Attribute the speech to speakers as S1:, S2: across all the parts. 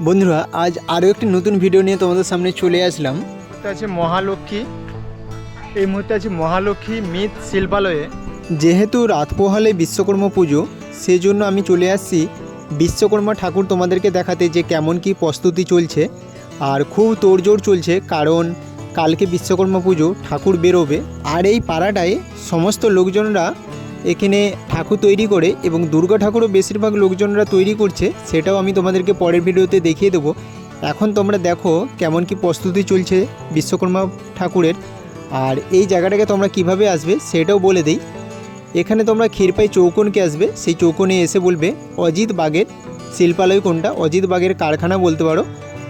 S1: বন্ধুরা আজ আরও একটি নতুন ভিডিও নিয়ে তোমাদের সামনে চলে আসলাম।
S2: আছে মহালক্ষ্মী। এই মুহূর্তে আছে মহালক্ষ্মী মিত শিল্পালয়ে।
S1: যেহেতু রাত পোহালে বিশ্বকর্মা পুজো সেজন্য আমি চলে আসছি। বিশ্বকর্মা ঠাকুর তোমাদেরকে দেখাতে যে কেমন কি প্রস্তুতি চলছে আর খুব তোড়জোড় চলছে কারণ কালকে বিশ্বকর্মা পুজো ঠাকুর বেরোবে। আর এই পাড়াটায় সমস্ত লোকজনরা এখানে ঠাকুর তৈরি করে এবং দুর্গা ঠাকুরও বেশিরভাগ লোকজনরা তৈরি করছে, সেটাও আমি তোমাদেরকে পরের ভিডিওতে দেখিয়ে দেবো। এখন তোমরা দেখো কেমন কি প্রস্তুতি চলছে বিশ্বকর্মা ঠাকুরের। আর এই জায়গাটাকে তোমরা কীভাবে আসবে সেটাও বলে দিই। এখানে তোমরা ক্ষীরপাই চৌকোনকে আসবে, সেই চৌকোনে এসে বলবে, অজিত বাগের শিল্পালয় কোনটা? অজিত বাগের কারখানা বলতে পারো।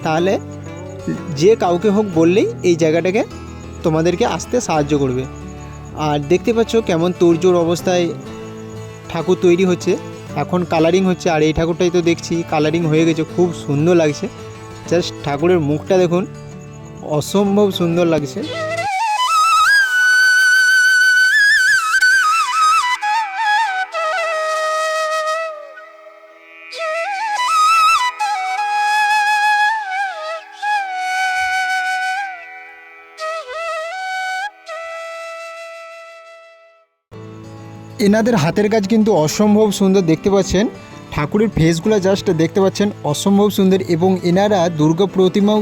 S1: তাহলে যে কাউকে হোক বললেই এই জায়গাটাকে তোমাদেরকে আসতে সাহায্য করবে। আর দেখতে পাচ্ছ কেমন তোরজোর অবস্থায় ঠাকুর তৈরি হচ্ছে। এখন কালারিং হচ্ছে, আর এই ঠাকুরটাই তো দেখছি কালারিং হয়ে গেছে, খুব সুন্দর লাগছে। জাস্ট ঠাকুরের মুখটা দেখুন, অসম্ভব সুন্দর লাগছে। এনাদের হাতের কাজ কিন্তু অসম্ভব সুন্দর দেখতে পাচ্ছেন। ঠাকুরের ফেসগুলো জাস্ট দেখতে পাচ্ছেন, অসম্ভব সুন্দর এবং এনারা দুর্গা প্রতিমাও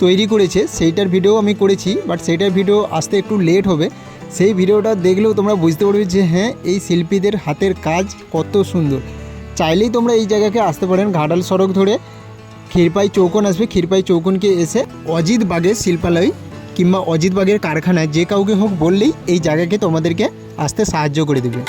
S1: তৈরি করেছে। সেইটার ভিডিও আমি করেছি বাট সেইটার ভিডিও আসতে একটু লেট হবে। সেই ভিডিওটা দেখলেও তোমরা বুঝতে পারবে যে হ্যাঁ এই শিল্পীদের হাতের কাজ কত সুন্দর। চাইলেই তোমরা এই জায়গাকে আসতে পারেন ঘাটাল সড়ক ধরে। ক্ষীরপাই চৌকন আসবে, ক্ষীরপাই চৌকনকে এসে অজিত বাগের শিল্পালয় কিংবা অজিতবাগের কারখানায় যে কাউকে হোক বললেই এই জায়গাকে তোমাদেরকে আসতে সাহায্য করে দেবে।